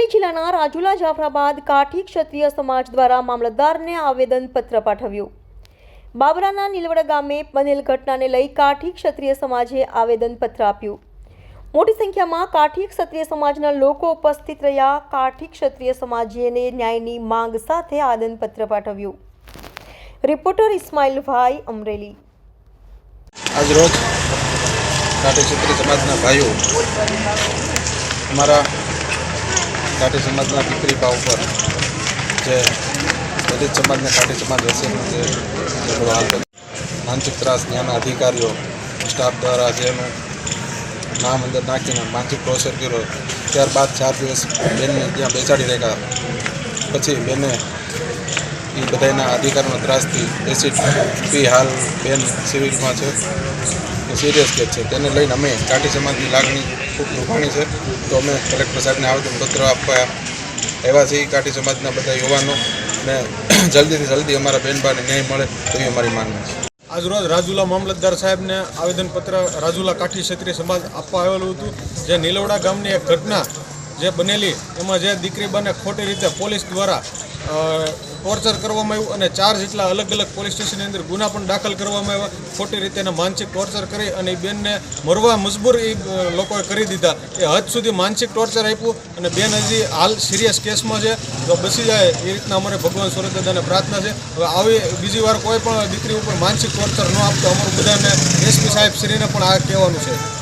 અમરેલી જિલ્લાના રાજુલા જાફરાબાદ કાઠી ક્ષત્રિય સમાજ દ્વારા મામલતદારને આવેદનપત્ર પાઠવ્યું બાબરાના નીલવડ ગામે બનેલ ઘટનાને લઈ કાઠી ક્ષત્રિય સમાજે આવેદનપત્ર આપ્યું મોટી સંખ્યામાં કાઠી ક્ષત્રિય સમાજના લોકો ઉપસ્થિત રહ્યા કાઠી ક્ષત્રિય સમાજે ન્યાયની માંગ સાથે આવેદનપત્ર પાઠવ્યું રિપોર્ટર ઇસ્માઇલભાઈ અમરેલી આજ રોજ કાઠી ક્ષત્રિય સમાજના ભાઈઓ અમારા કાઠી સમાજના દીકરી બા ઉપર જે દલિત સમાજને કાઠી સમાજ હશે જે માનસિક ત્રાસ ત્યાંના અધિકારીઓ, સ્ટાફ દ્વારા જેનું નામ અંદર નાખીને માનસિક ટોર્ચર કર્યો. ત્યારબાદ ચાર દિવસ બેનને ત્યાં બેસાડી રાખ્યા. પછી બેને એ બધાના અધિકારનો ત્રાસથી એસિડ પી હાલ બેન સિવિલમાં છે. સિરિયસ કેસ છે. તેને લઈને અમે કાઠી સમાજની લાગણી ખૂબ દુભાણી છે. તો અમે કલેક્ટર સાહેબને આવેદનપત્ર આપવા એવા છે કાઠી સમાજના બધા યુવાનો ને જલ્દીથી જલ્દી અમારા બહેનભાઈને ન્યાય મળે તેવી અમારી માંગણી છે. આજરોજ રાજુલા મામલતદાર સાહેબને આવેદનપત્ર રાજુલા કાઠી ક્ષત્રિય સમાજ આપવા આવેલું હતું. જે નીલવડા ગામની એક ઘટના જે બનેલી, એમાં જે દીકરી બને ખોટી રીતે પોલીસ દ્વારા ટોર્ચર કરવામાં આવ્યું અને ચાર જેટલા અલગ અલગ પોલીસ સ્ટેશનની અંદર ગુના પણ દાખલ કરવામાં આવ્યા. ખોટી રીતે એને માનસિક ટોર્ચર કરી અને એ બેનને મરવા મજબૂર એ લોકોએ કરી દીધા. એ હદ સુધી માનસિક ટોર્ચર આપ્યું અને બેન હજી હાલ સિરિયસ કેસમાં છે. તો બસી જાય એ રીતના અમારે ભગવાન સુરત દાદાને પ્રાર્થના છે. હવે આવી બીજી વાર કોઈ પણ દીકરી ઉપર માનસિક ટોર્ચર ન આપતો અમારું બધાને એસપી સાહેબ શ્રીને પણ આ કહેવાનું છે.